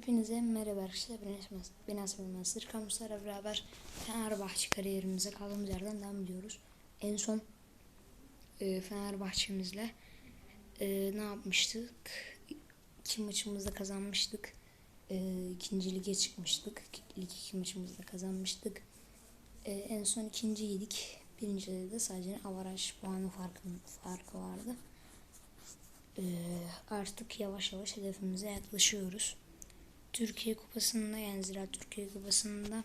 Hepinize merhaba arkadaşlar. Ben Esma. Ben Asma Mansur. Kamuslarla beraber Fenerbahçe kariyerimize kaldığımız yerden devam ediyoruz. En son e, Fenerbahçe'mizle e, ne yapmıştık? İki maçımızda kazanmıştık. E, ikinci lige çıkmıştık. Lig iki maçımızda kazanmıştık. E, en son ikinciydik. Birincide de sadece avaraj puanı farkı, farkı vardı. E, artık yavaş yavaş hedefimize yaklaşıyoruz. Türkiye Kupası'nda yani Ziraat Türkiye Kupası'nda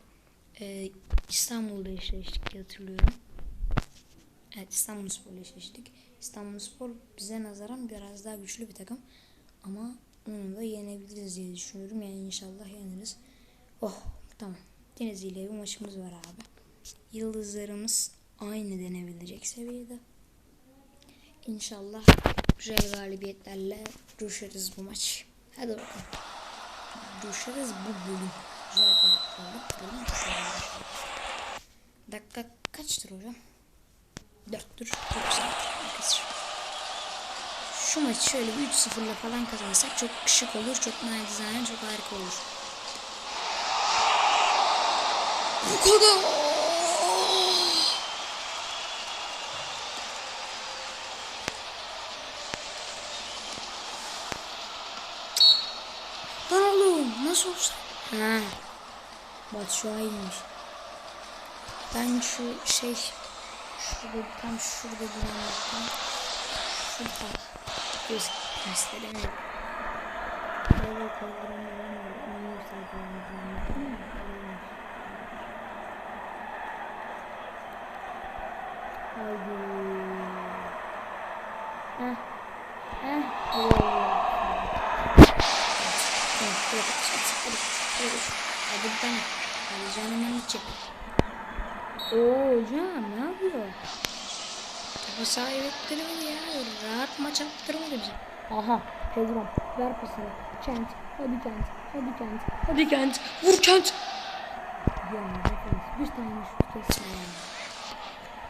e, İstanbul'da eşleştik diye hatırlıyorum. Evet İstanbulspor'la eşleştik. İstanbulspor bize nazaran biraz daha güçlü bir takım. Ama onu da yenebiliriz diye düşünüyorum. Yani inşallah yeneriz. Oh tamam. Denizli ile bir maçımız var abi. Yıldızlarımız aynı denebilecek seviyede. İnşallah güzel galibiyetlerle coşarız bu maç. Hadi bakalım düşeriz bu bölüm. Güzel bölüm. Dakika kaçtır hocam? Dörttür. Çok güzel. Şu maçı şöyle bir 3-0'la falan kazanırsak çok şık olur. Çok nacizane, çok harika olur. Bu kadar. Lan oğlum nasıl olsa? Ha. Batshuayi'ymiş. Ben şu şey şurada tam şurada duranlıktan şurada göz gösteremedim. Böyle kaldıramıyorum. Onu yükseltiyorum. Haydi. Heh. Oh. Hadi ben. Hadi içi. Oo hocam ne yapıyor? Topa sahip ettirmedi ya. Rahat maç attırmadı bize. Aha Pedro ver pasını. Kent. Hadi Kent. Hadi Kent. Hadi Kent. Vur Kent. Ya defans. Bir tane şut kesme ya.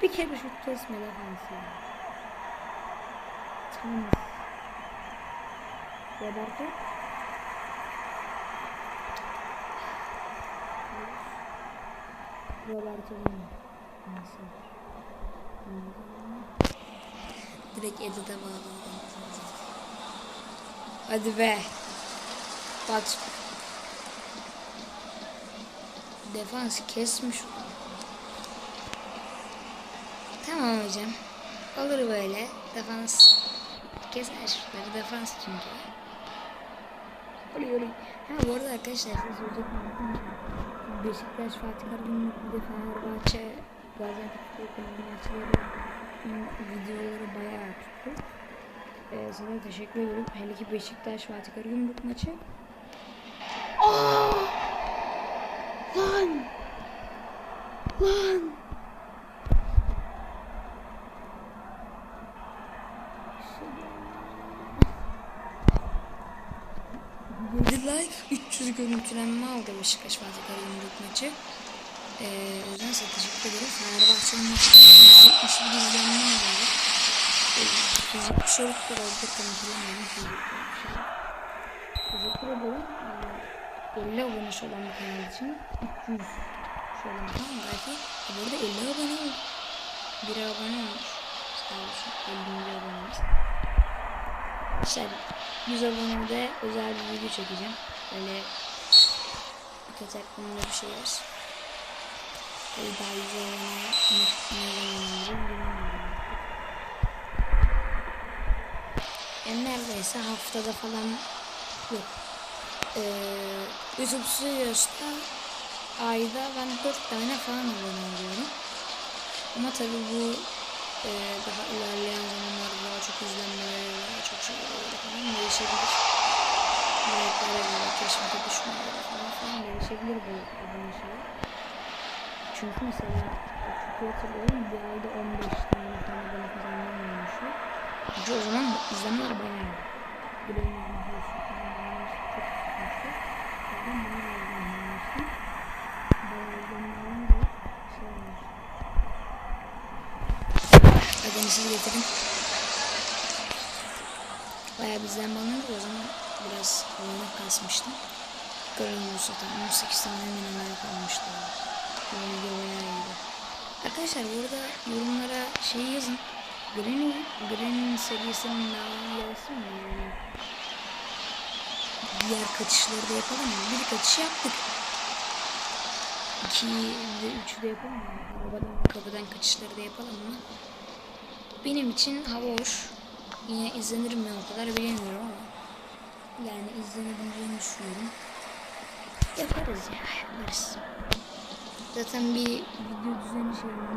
Bir kere şut kesme defans ya. Tamam. Roberto. Roberto'nun nasıl? Direkt Edit'e bağladım. Hadi be. Bak. Defans kesmiş. Tamam hocam. Olur böyle. Defans keser şutları. Defans çünkü. Oluyor. Ha bu arada arkadaşlar siz Beşiktaş, Fatih Karagümrük, Fenerbahçe, Gaziantep maçları videoları bayağı tuttu. Ee, sana teşekkür ederim. Hele ki Beşiktaş, Fatih Karagümrük maçı. Aa! Lan! Lan! 300 görüntülenme aldı Beşiktaş Fatih Karagümrük maçı. Ee, o yüzden teşekkür ederim. Fenerbahçe'nin maçı 171 izlenme aldı. Ee, bir şey yok kadar da kanıtlamıyorum. Teşekkür ederim. Ee, 50 abonesi olan bir kanal için 300 şu an tamam iyi. E, bu arada 50 abone oldu. Bir abone olmuş. Sağ olsun. 50. abonemiz. İşte 100 abonede özel bir video çekeceğim. Böyle birkaç aklımda bir şey var. Böyle daha 100 abone ne, ne zaman olacak bilmiyorum. Yani neredeyse haftada falan yok. Ee, YouTube ayda ben 4 tane falan abone. Ama tabii bu e, daha ilerleyen zamanlarda daha çok izlenmeler, daha çok şeyler falan değişebilir. Niyetlere göre, keşfete düşmelere falan falan değişebilir bu abone şeyi. Çünkü mesela çok hatırlıyorum bir ayda 15 tane falan abone kazanmam olmuştu. Çünkü o zaman izlenmeler bayağı. Bileğimiz videosu falan bayağı çok tutmuştu. O yüzden bana da izlenmemiştim. Bayağı izlenmelerim de şey olmuş. Ödemişini getirdim. Bayağı bizden bana o zaman biraz oyunu kasmıştım. Granny zaten 18 tane mineral kalmıştı. Böyle bayağı iyiydi. Arkadaşlar burada yorumlara şey yazın. Granny, Granny'nin serisinin devamı gelsin mi? Yani diğer kaçışları da yapalım mı? Bir kaçış yaptık. İki ve üçü de yapalım mı? Arabadan kapıdan kaçışları da yapalım mı? Benim için hava hoş. Yine izlenir mi o kadar bilemiyorum ama. Yani izlenebileceğini düşünüyorum. Yaparız ya yaparız. Zaten bir video düzeni şeyinde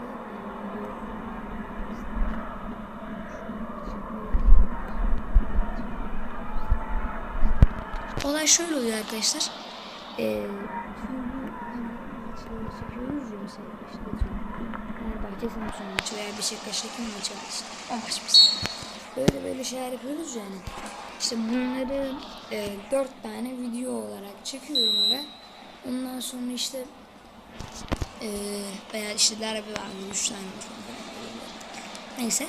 Olay şöyle oluyor arkadaşlar. Ee, hani. Fenerbahçe Samsun maçı veya Beşiktaş'taki maçı var işte. O maç mesela. Böyle böyle şeyler yapıyoruz yani. İşte bunları e, dört tane video olarak çekiyorum öyle. Ondan sonra işte e, veya işte derbi var bir üç tane var falan. Neyse.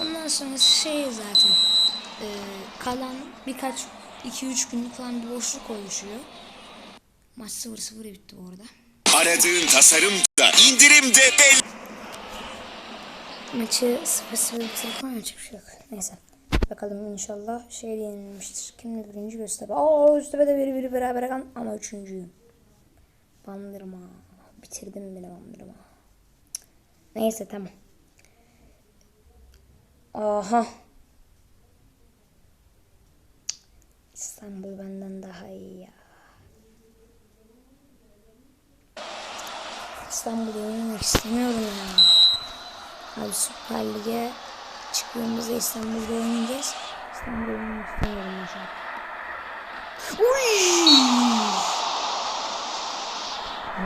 Ondan sonra şey zaten e, kalan birkaç 2-3 günlük falan bir boşluk oluşuyor. Maç 0-0 bitti bu arada. Aradığın tasarımda indirimde el. Maçı 0-0 bitirdik ama bir şey yok. Neyse. Bakalım inşallah şey yenilmiştir. Kimle birinci Göztepe. Aa Göztepe'de biri biri beraber kal ama üçüncüyüm. Bandırma. Bitirdim bile bandırma. Neyse tamam. Aha. İstanbul benden daha iyi ya. İstanbul'u oynamak istemiyorum ya. Abi Süper Lig'e çıktığımızda İstanbul'da oynayacağız. İstanbul'da oynamak istemiyorum an. Uy!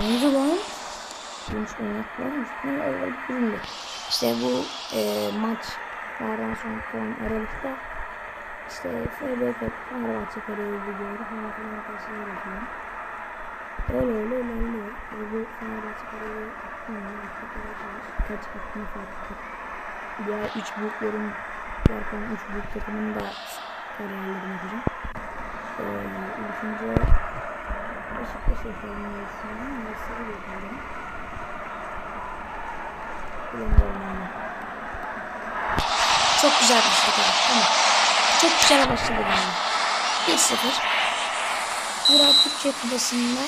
Neydi lan? Gümüş oynaklar mı? Ne öyle durumda. İşte bu e, maçlardan sonra kalan Aralık'ta işte FB Cup, Fenerbahçe kariyi gidiyor. Falan filan arkadaşlar yapıyorum. Öyle öyle ilerliyor. Bu Fenerbahçe kariyi kaç hakkını fark. Diğer üç büyüklerin, diğer kalan büyük takımın da kariyerlerini yapacağım. Ee, ilk önce Beşiktaş diye düşünüyorum. Mesela yapalım. Bilemiyorum yani. Çok güzel başladı. Tamam. Çok güzel başladı yani. 1-0. Burak Türkçe Kupası'nda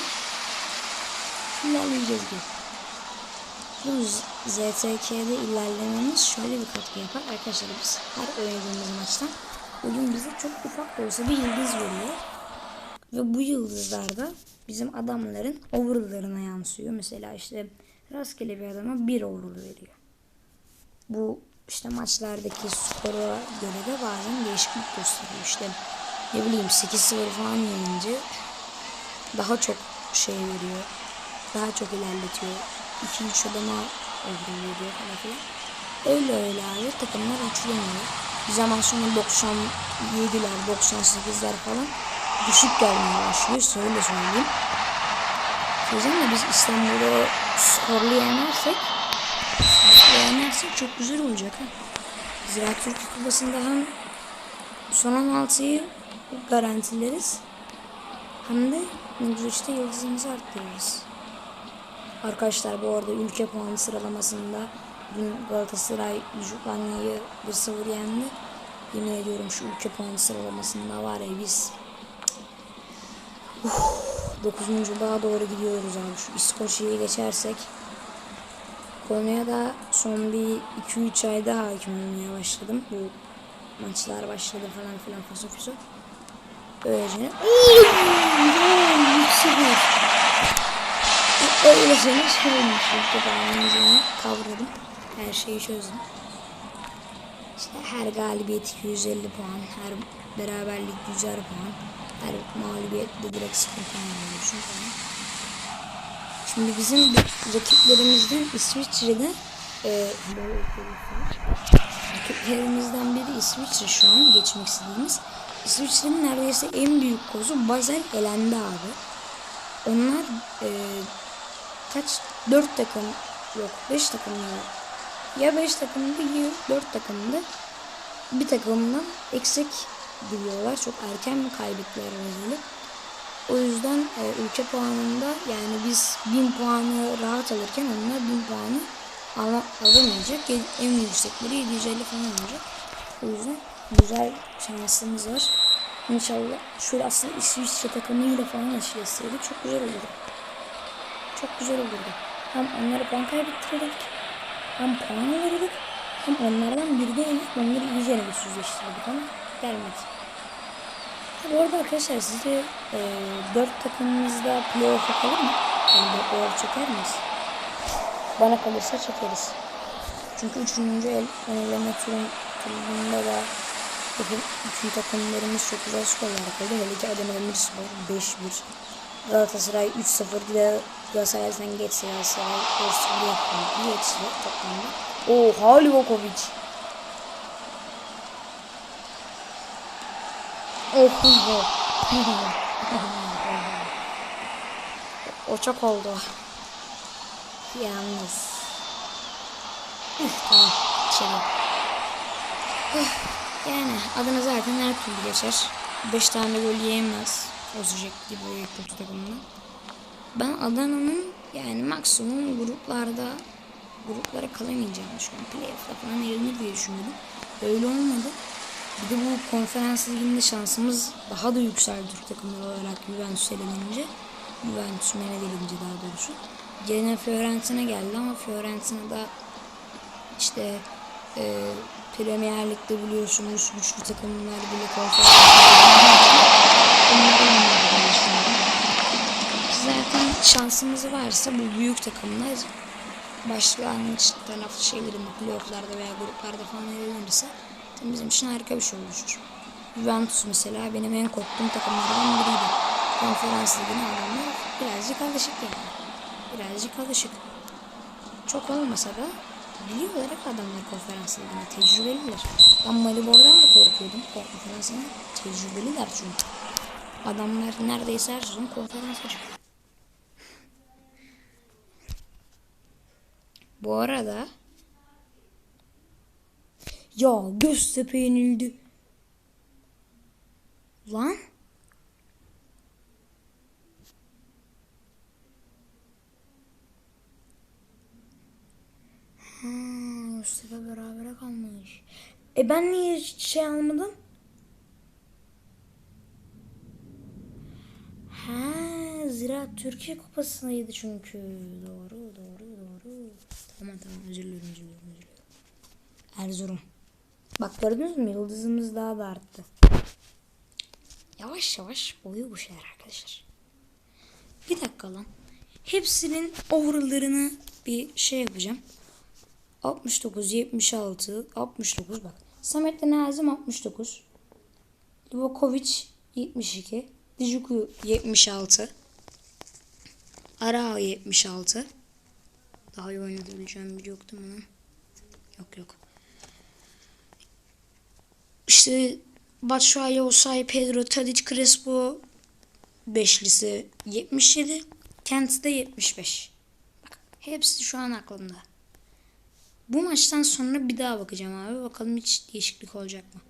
ilerleyeceğiz diyor. Bu ZTK'de ilerlememiz şöyle bir katkı yapar. Arkadaşlar biz her oynadığımız maçtan oyun bize çok ufak da olsa bir yıldız veriyor. Ve bu yıldızlar da bizim adamların overall'larına yansıyor. Mesela işte rastgele bir adama bir overall veriyor. Bu işte maçlardaki skora göre de bazen değişiklik gösteriyor. İşte ne bileyim 8-0 falan yenince daha çok şey veriyor. Daha çok ilerletiyor. 2-3 adama overall veriyor falan filan. Öyle öyle abi takımlar uçulamıyor. Bir zaman sonra 97'ler, 98'ler falan düşük gelmeye başlıyor. Söyle söyleyeyim. Söyleyeceğim de biz İstanbul'da skorlu yenersek skorlu yenersek çok güzel olacak ha. Ziraat Türkiye Kupası'nda hem son 16'yı garantileriz hem de Nugriç'te yıldızımızı arttırırız. Arkadaşlar bu arada ülke puanı sıralamasında dün Galatasaray Jukanya'yı 1-0 yendi. Yemin ediyorum şu ülke puanı sıralamasında var ya biz Uf, 9. doğru gidiyoruz abi. Şu İskoçya'yı geçersek konuya da son bir 2-3 ayda hakim olmaya başladım. Bu maçlar başladı falan filan faso fiso. Böylece Öyle seni söylemiş. Toparlanacağını kavradım. Her şeyi çözdüm. İşte her galibiyet 250 puan, her beraberlik 100 puan, her mağlubiyette direkt 0 puan alıyorsun. Şimdi bizim rakiplerimizden İsviçre'de e, rakiplerimizden biri İsviçre şu an geçmek istediğimiz. İsviçre'nin neredeyse en büyük kozu Basel elendi abi. Onlar e, kaç? 4 takım yok 5 takım yok. Ya 5 takımda ya 4 takımda bir takımdan eksik gidiyorlar. Çok erken mi kaybettiler Basel'i? O yüzden e, ülke puanında yani biz 1000 puanı rahat alırken onlar 1000 puanı ala, alamayacak. En yüksekleri 750 falan olacak. O yüzden güzel şansımız var. İnşallah şöyle aslında İsviçre takımıyla falan eşleşseydik çok güzel olurdu. Çok güzel olurdu. Hem onları puan kaybettirdik. Hem puan alırdık. Hem onlardan bir de yenip onları iyice güçsüzleştirdik ama gelmedi. Bu arada arkadaşlar sizce e, 4 takımımızda playoff kalır mı? Yani playoff çeker miyiz? Bana kalırsa çekeriz. Çünkü 3. el turun turunda da bütün takımlarımız çok güzel skorlar kaldı. Hele ki Adana Demirspor 5-1. Galatasaray 3-0 ile Galatasaray'dan geçse Galatasaray 4-0 yaptı. Geçti toplamda. Oha Livakovic. Oh, o çok oldu. Yalnız. Üf, tamam. Üf, Yani adına zaten her türlü geçer. 5 tane gol yiyemez. Olacak gibi kötü takımda. Ben Adana'nın yani maksimum gruplarda gruplara kalamayacağını düşünüyorum. Playoff'ta falan elenir diye düşünüyordum. Öyle olmadı. Bir de bu konferans liginde şansımız daha da yükseldi Türk takımları olarak Juventus elenince. Juventus menedelince daha doğrusu. Gene Fiorentina geldi ama Fiorentina da işte e, Premier Lig'de biliyorsunuz güçlü takımlar bile konferans biliyorsunuz. Zaten şansımız varsa bu büyük takımlar başlangıç taraf şeylerinde playofflarda veya gruplarda falan elenirse bizim için harika bir şey oluşur. Juventus mesela benim en korktuğum takımlardan biriydi. Konferans ligine adamlar birazcık alışık yani. Birazcık alışık. Çok olmasa da biliyorlar hep adamlar konferans ligine. Tecrübeliler. Ben Malibor'dan da korkuyordum. Konferansına tecrübeliler çünkü. Adamlar neredeyse her sezon konferansa çıkıyor. Bu arada ya Göztepe yenildi. Lan Ha, Göztepe berabere kalmış. E ben niye şey almadım? Ha, Ziraat Türkiye Kupası'ndaydı çünkü. Doğru, doğru, doğru. Tamam tamam özür diliyorum, özür diliyorum, özür diliyorum. Erzurum. Bak gördünüz mü? Yıldızımız daha da arttı. Yavaş yavaş boyu bu şeyler arkadaşlar. Bir dakika lan. Hepsinin overall'larını bir şey yapacağım. 69, 76, 69 bak. Samet Nazım 69. Livakovic 72. Dijuku 76. Arao 76. Daha iyi oynayabileceğim biri yoktu mu? Yok yok. İşte Batshuayi, Osay, Pedro, Tadic, Crespo beşlisi 77. Kent de 75. Bak hepsi şu an aklımda. Bu maçtan sonra bir daha bakacağım abi. Bakalım hiç değişiklik olacak mı?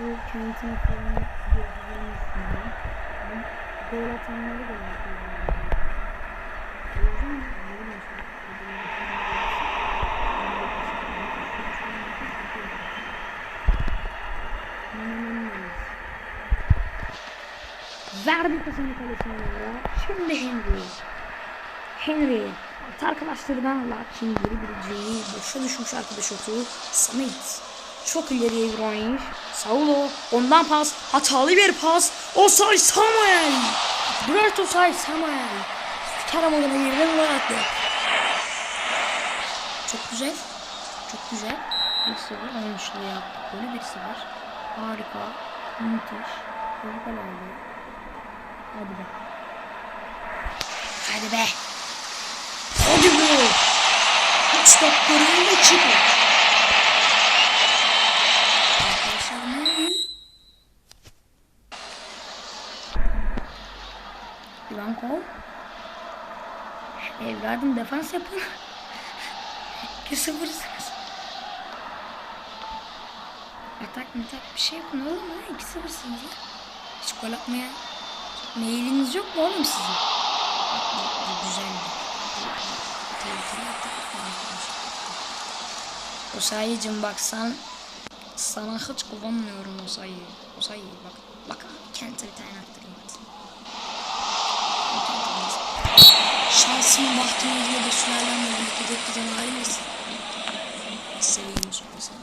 Şu kentine falan gözlerini Gol atanları da var. Verdi pasını kalesine ya. Şimdi Henry. Henry. Alt arkadaşlarından lakin geri bileceği boşa düşmüş arkadaş otu Samet. Çok ileriye bir oynayış. Saulo ondan pas. Hatalı bir pas. Osay Samuel. Bülent Osay Samuel. Kerem oyuna girdi gol attı. Çok güzel. Çok güzel. 1-0 oyuncuları yaptık. Böyle 1-0. Harika. Müthiş. Harika oldu. Hadi be. Hadi be. Hadi be. Üç dakikada çıkıyor. Arkadaşlar Ivankov. Evladım defans yapın. 2-0 sakız. Atak matak bir şey yapın oğlum ya. 2-0'sınız ya. Hiç gol atmaya meyiliniz yok mu oğlum sizin? Güzeldi. O sayıcım bak sen sana hiç kullanmıyorum o sayıyı. O sayıyı bak. Bak Kent'e bir tane attırayım. Şansım bahtım diye de sürelerle birlikte de giden ailesi. Seveyim şansım.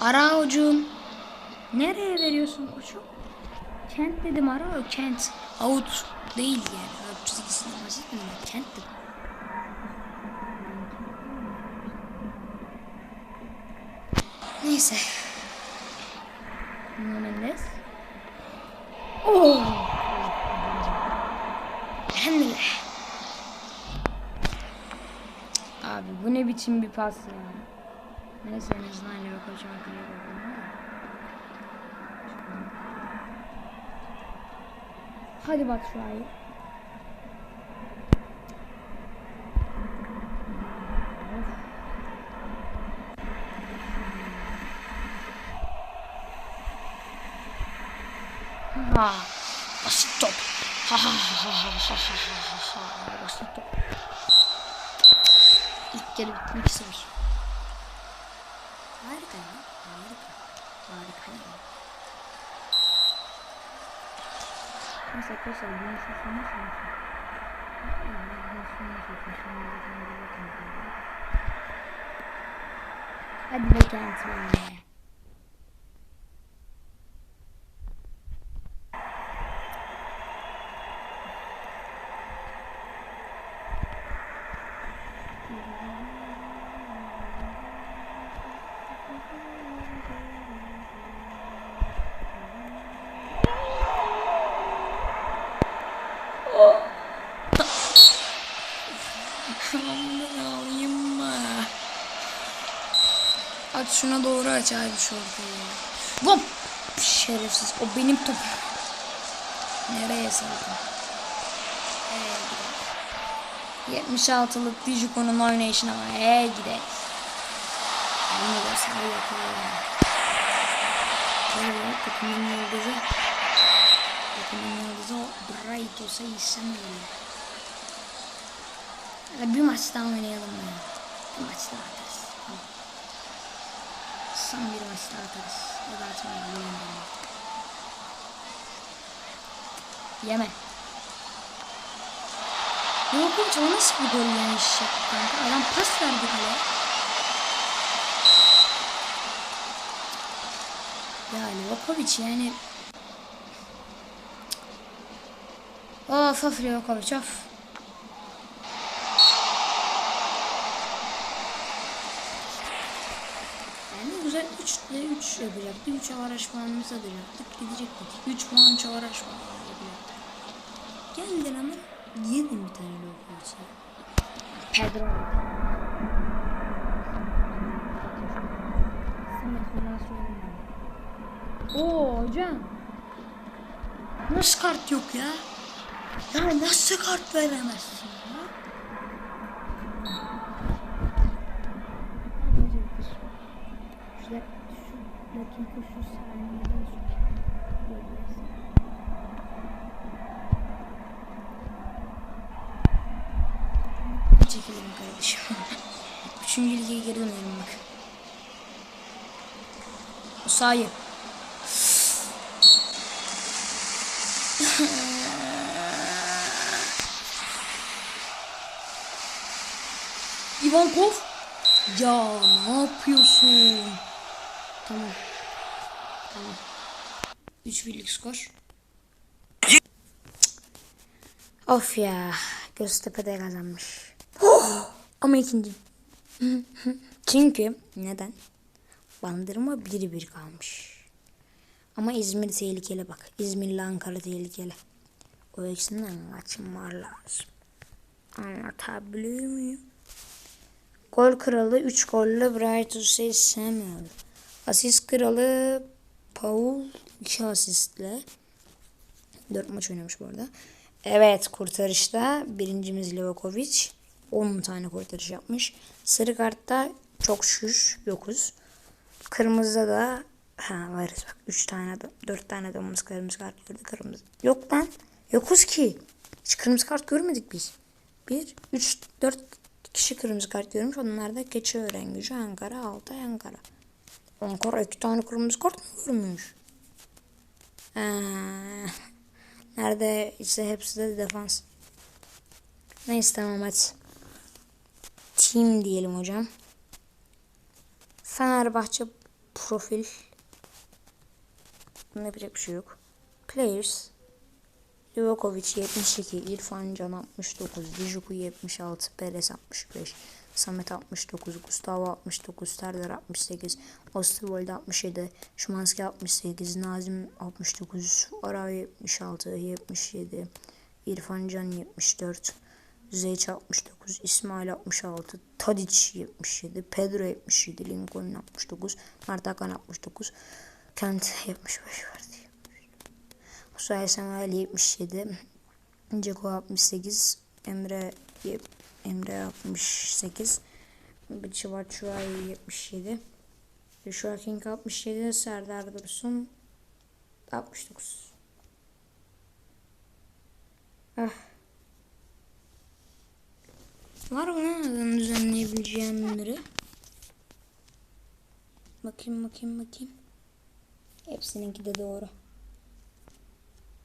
Ara ucum. Nereye veriyorsun koçu? Kent dedim ara o kent. Out değil yani. Out çizgisini basit mi? Kent dedim. Neyse. Momendes. Oh. Elhamdülillah. Abi bu ne biçim bir pas ya. Neyse en azından Livakovic'e kaleye koydum ama. Hadi bak şu ayı. ha. Basit top. Ha ha ha ha ha ha ha. Basit top. İlk kere bitmek ister. Harika ya. Harika. Harika ya. Neyse arkadaşlar bunu susana susana. Hadi bakalım. Aç şuna doğru aç abi şu ortayı. Hop! Şerefsiz. O benim top. Nereye saldın? Ee, 76'lık Dijuko'nun oynayışına var. Ee gidelim. Onu da sana yapıyorum. Böyle yıldızı. Takımın yıldızı o Bright olsa istemiyorum. Bir maç daha oynayalım ya. Bir maç daha atarız. Son bir maç daha atarız. Ya da atmayalım. Yeme. Hiç o nasıl bir gol iş yaptı kanka? Adam pas verdi kaleye. Ya Livakovic yani Of of Livakovic of. Yani güzel 3 ile 3 yapacaktı. 3 avaraj puanımızı alacaktık. Gidecektik. 3 puan çavaraş puanı yapacaktık. Geldin ama yedim bir tane Livakovic ya. Pedro. Oo hocam. Nasıl kart yok ya? Ya nasıl kart veremezsin ya? Şu dakika şu saniyeden Osayi. Ivankov. Ya ne yapıyorsun? Tamam. Tamam. 3 birlik skor. Of ya. Göztepe'de kazanmış. Ama ikinci. Çünkü neden? Bandırma 1-1 kalmış. Ama İzmir tehlikeli bak. İzmir'le Ankara tehlikeli. O ikisinden kaçınmalar lazım. Anlatabiliyor muyum? Gol kralı 3 golle Bright Hussein Samuel. Asist kralı Paul 2 asistle. 4 maç oynamış bu arada. Evet kurtarışta birincimiz Livakovic. 10 tane kurtarış yapmış. Sarı kartta çok şükür yokuz. Kırmızıda da ha varız bak 3 tane adam 4 tane adamımız kırmızı kart gördü kırmızı. Yok lan. Yokuz ki. Hiç kırmızı kart görmedik biz. 1 3 4 kişi kırmızı kart görmüş. Onlar da Keçiören gücü Ankara Altay Ankara. Ankara iki tane kırmızı kart mı görmüş? Ha. Nerede işte hepsi de defans. Neyse tamam hadi. Team diyelim hocam. Fenerbahçe profil. Bunda bir şey yok. Players. Livakovic 72, İrfan Can 69, Dijuku 76, Perez 65, Samet 69, Gustavo 69, Serdar 68, Osterwolde 67, Şimanski 68, Nazım 69, Arav 76, 77, İrfan Can 74, Zeyç 69, İsmail 66, Tadic 77, Pedro 77, Lincoln 69, Mert Hakan 69, Kent 75 verdi. Musay Samuel 77, Ceko 68, Emre Emre 68, Batshuayi 77, Joshua King 67, Serdar Dursun 69. Ah. Var mı adamın düzenleyebileceğim bunları? Bakayım bakayım bakayım. Hepsininki de doğru.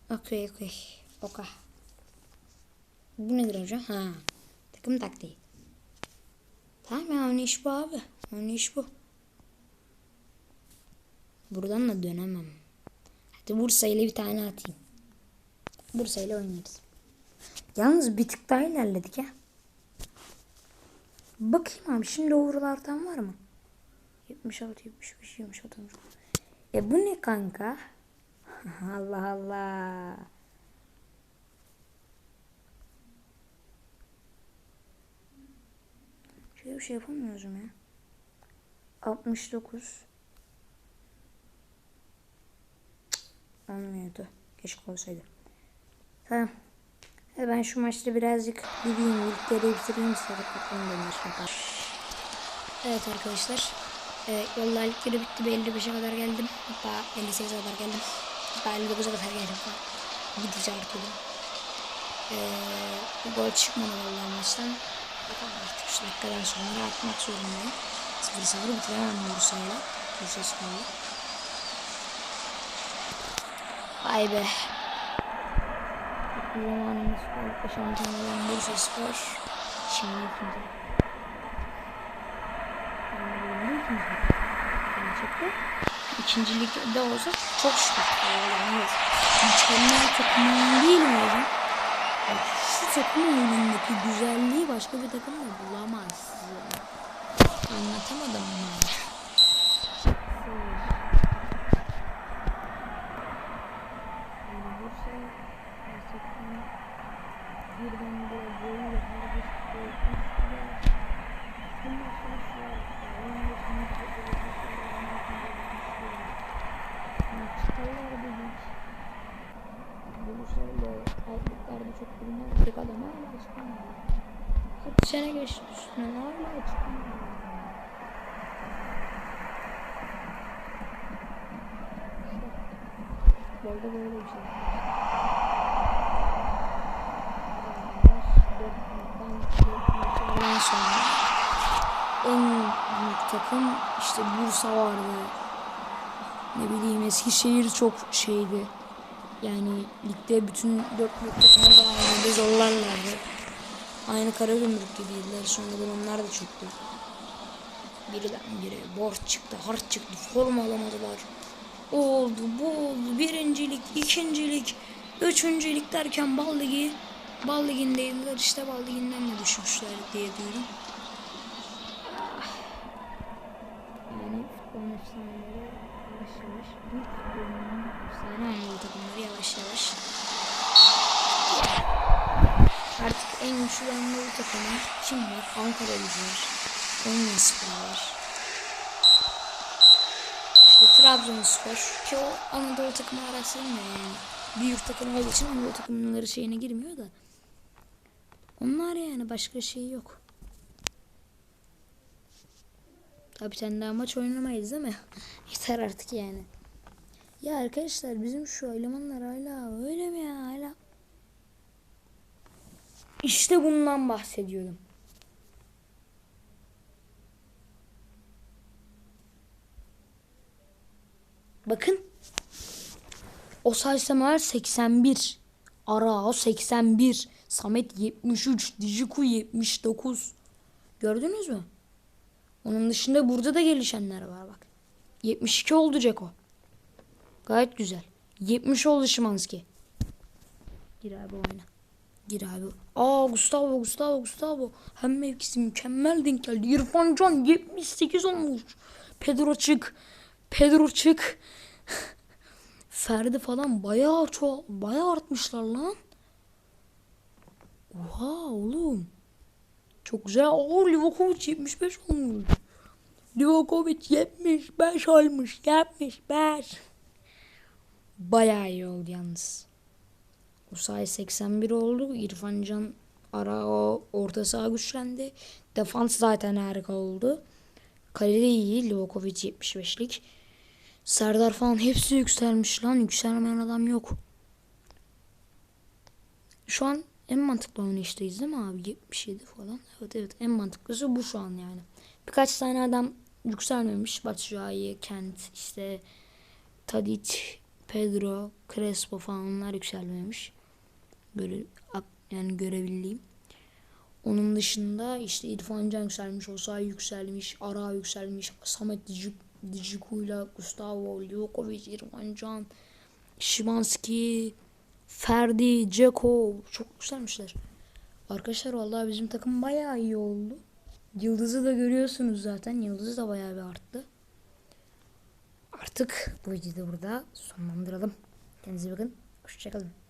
Okey okey. Oka. Bu nedir hocam? Ha. Takım taktiği. Tamam ya onun iş bu abi. Onun iş bu. Buradan da dönemem. Hadi Bursa ile bir tane atayım. Bursa ile oynarız. Yalnız bir tık daha ilerledik ha. Bakayım abi şimdi overlardan var mı? 76, 75, 26, 60. E bu ne kanka? Allah Allah. Şöyle bir şey yapamıyoruz mu ya? 69. Cık, Olmuyordu. Keşke olsaydı. Tamam. Hadi ben şu maçta birazcık gideyim. Ligleri bitireyim. Dönüşme Evet arkadaşlar. E, yollar ligleri bitti. 55'e kadar geldim. Hatta 58'e kadar geldim. Hatta 59'a kadar geldim falan. Gidici artıyorum. E, bir gol çıkmadı vallahi maçtan. Bakalım artık şu dakikadan sonra atmak zorundayım. 0-0 bitiremem Bursa'yla. Bursa Spor'la. Vay be. Zamanımız var. Şampiyon olan Bursa Spor. Şimdi ikinci. Gerçekten. İkinci ligde olsa çok şükür. Yalnız mükemmel takımın değil mi hocam? Bak, şu takım oyunundaki güzelliği başka bir takım da bulamaz. Anlatamadım mı? birden bir boyunca her bir şey Bunun arkadaşlar oyun başında Çıkarlar dedik. Buluşlarla altlıklarda çok bulunmadık adam hala çıkamadı. Kaç sene geçti üstüne hala çıkamadı. Futbolda böyle bir şey. Sonra en büyük takım işte Bursa vardı. Ne bileyim Eskişehir çok şeydi. Yani ligde bütün dört büyük takımlar aynı zorlarlardı. Aynı Karagümrük gibiydiler. Sonradan onlar da çöktü. Birden bire borç çıktı, harç çıktı, forma alamadılar. O oldu, bu oldu. Birincilik, ikincilik, üçüncülük derken Bal Ligi Bal Ligi'ndeydiler. işte Bal Ligi'nden de düşmüşler diye duydum. Yani futbol efsaneleri yavaş yavaş büyük futbolun efsane Anadolu takımları yavaş yavaş Artık en güçlü Anadolu takımı kim var? Ankara gücü var. Konya Spor var. Trabzonspor ki o Anadolu takımı arasında yani. Büyük takım olduğu için Anadolu takımları şeyine girmiyor da. Onlar yani başka şey yok. Tabii sen daha maç oynamayız değil mi? Yeter artık yani. Ya arkadaşlar bizim şu elemanlar hala öyle mi ya hala? İşte bundan bahsediyordum. Bakın. O Samer 81. Arao 81. Samet 73. Dijiku 79. Gördünüz mü? Onun dışında burada da gelişenler var bak. 72 oldu Ceko. Gayet güzel. 70 oldu Şimanski. Gir abi oyna. Gir abi. Aa Gustavo Gustavo Gustavo. Hem mevkisi mükemmel denk geldi. İrfan Can 78 olmuş. Pedro çık. Pedro çık. Ferdi falan bayağı çok bayağı artmışlar lan. Oha oğlum. Çok güzel. Oo Livakovic 75 olmuş. Livakovic 75 olmuş. 75. Bayağı iyi oldu yalnız. Usay 81 oldu. İrfan Can ara o orta saha güçlendi. Defans zaten harika oldu. Kalede iyi. Livakovic 75'lik. Serdar falan hepsi yükselmiş lan. Yükselmeyen adam yok. Şu an en mantıklı oynayıştayız değil mi abi? 77 falan. Evet evet en mantıklısı bu şu an yani. Birkaç tane adam yükselmemiş. Batshuayi, Kent, işte Tadic, Pedro, Crespo falan onlar yükselmemiş. Böyle yani görebildiğim. Onun dışında işte İrfan Can yükselmiş, Osay yükselmiş, Ara yükselmiş, Samet Dici, Diciku'yla Gustavo, Livakovic, İrfan Can, Şimanski, Ferdi, Ceko çok yükselmişler. Arkadaşlar vallahi bizim takım bayağı iyi oldu. Yıldız'ı da görüyorsunuz zaten. Yıldız da bayağı bir arttı. Artık bu videoyu da burada sonlandıralım. Kendinize bakın. Hoşçakalın.